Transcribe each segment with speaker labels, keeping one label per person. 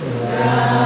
Speaker 1: เ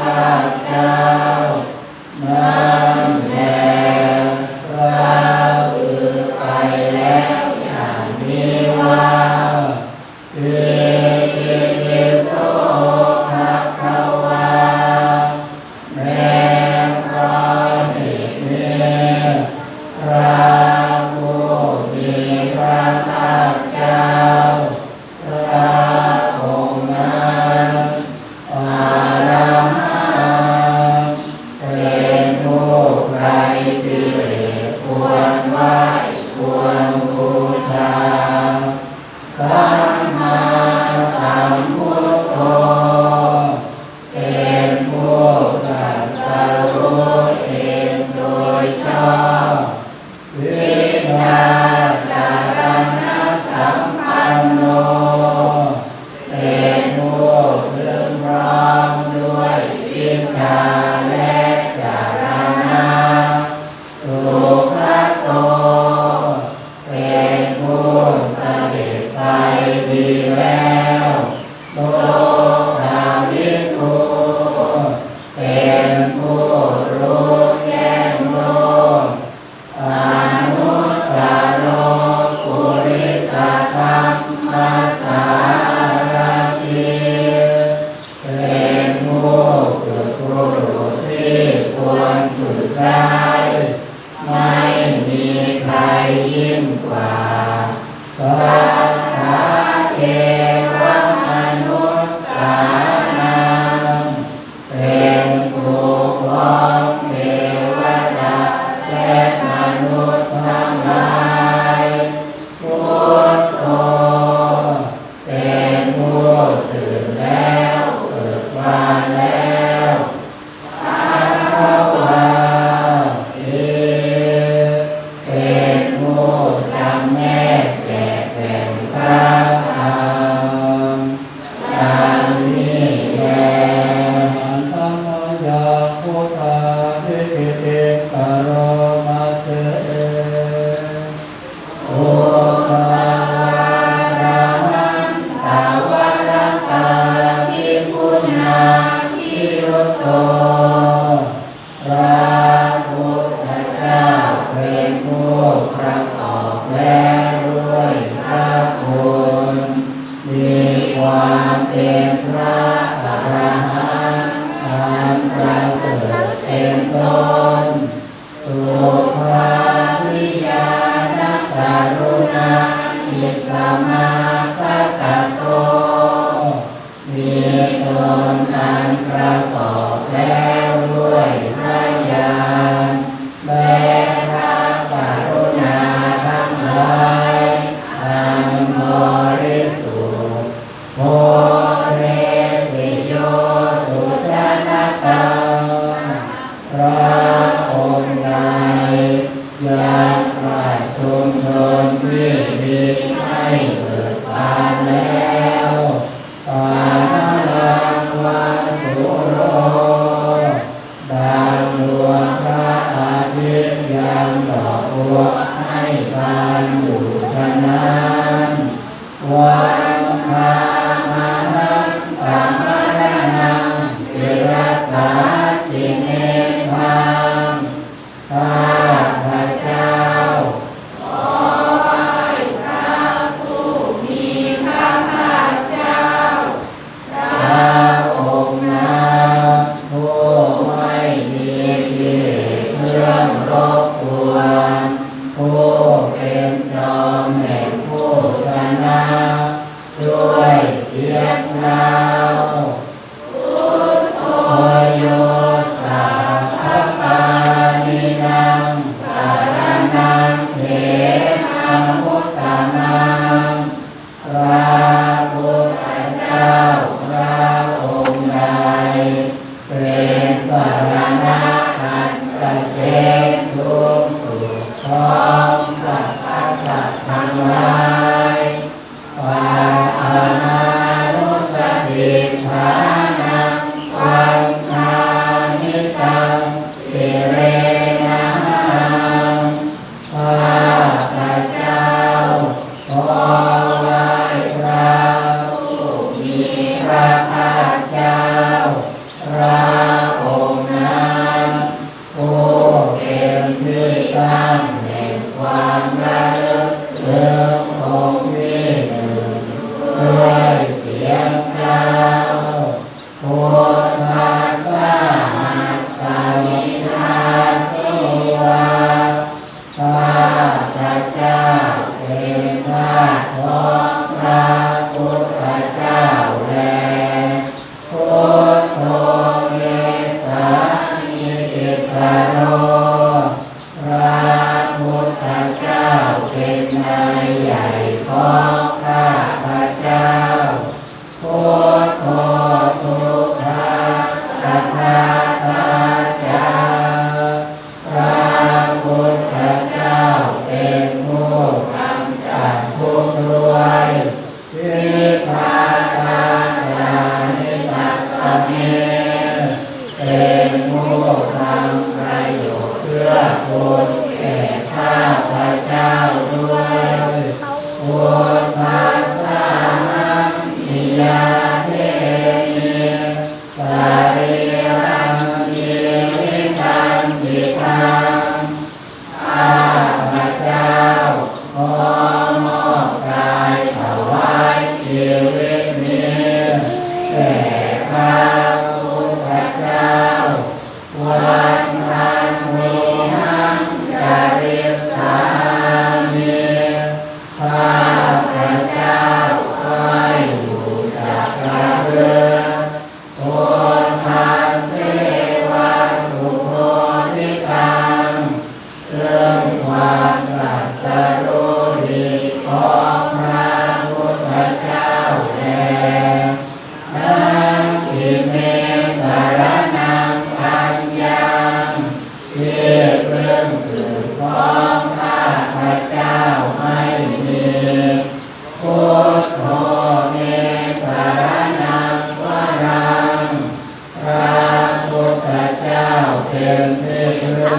Speaker 1: พระเจ้า 로 เป็
Speaker 2: น
Speaker 1: ผู้ประกอบแล้ววยพระคุณมีความเป็นพระอรหันต์อัน
Speaker 3: ประเส
Speaker 1: ริเป็นตนสุภาวิยานกรุณาอิสมาคตโต มีตนอันประกอบแล้ว พุทธเจ้าเป็นนายใหญ่ของข้าพเจ้าพุทโธทุกขสัทธาพรช้าพระพุทธเจ้าเป็นผู้กำจัดทุกข์ด้วยวิภาตาญาณิตัสเมเป็นผู้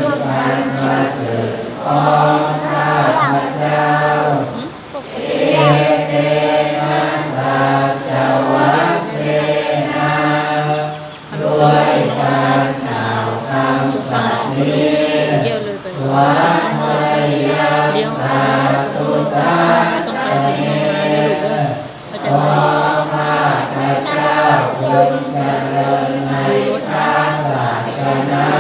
Speaker 1: อันประสุของข้าพเจ้าเอเตนะสัจวัชเชนะด้วยการกล่าวคำสัตย์นี้
Speaker 4: วั
Speaker 1: ดมา
Speaker 4: ยา
Speaker 1: สา
Speaker 4: ตุ
Speaker 1: สา
Speaker 4: ธุเนข
Speaker 1: อข้าพเจ้าจงเจริญในพระศาสนา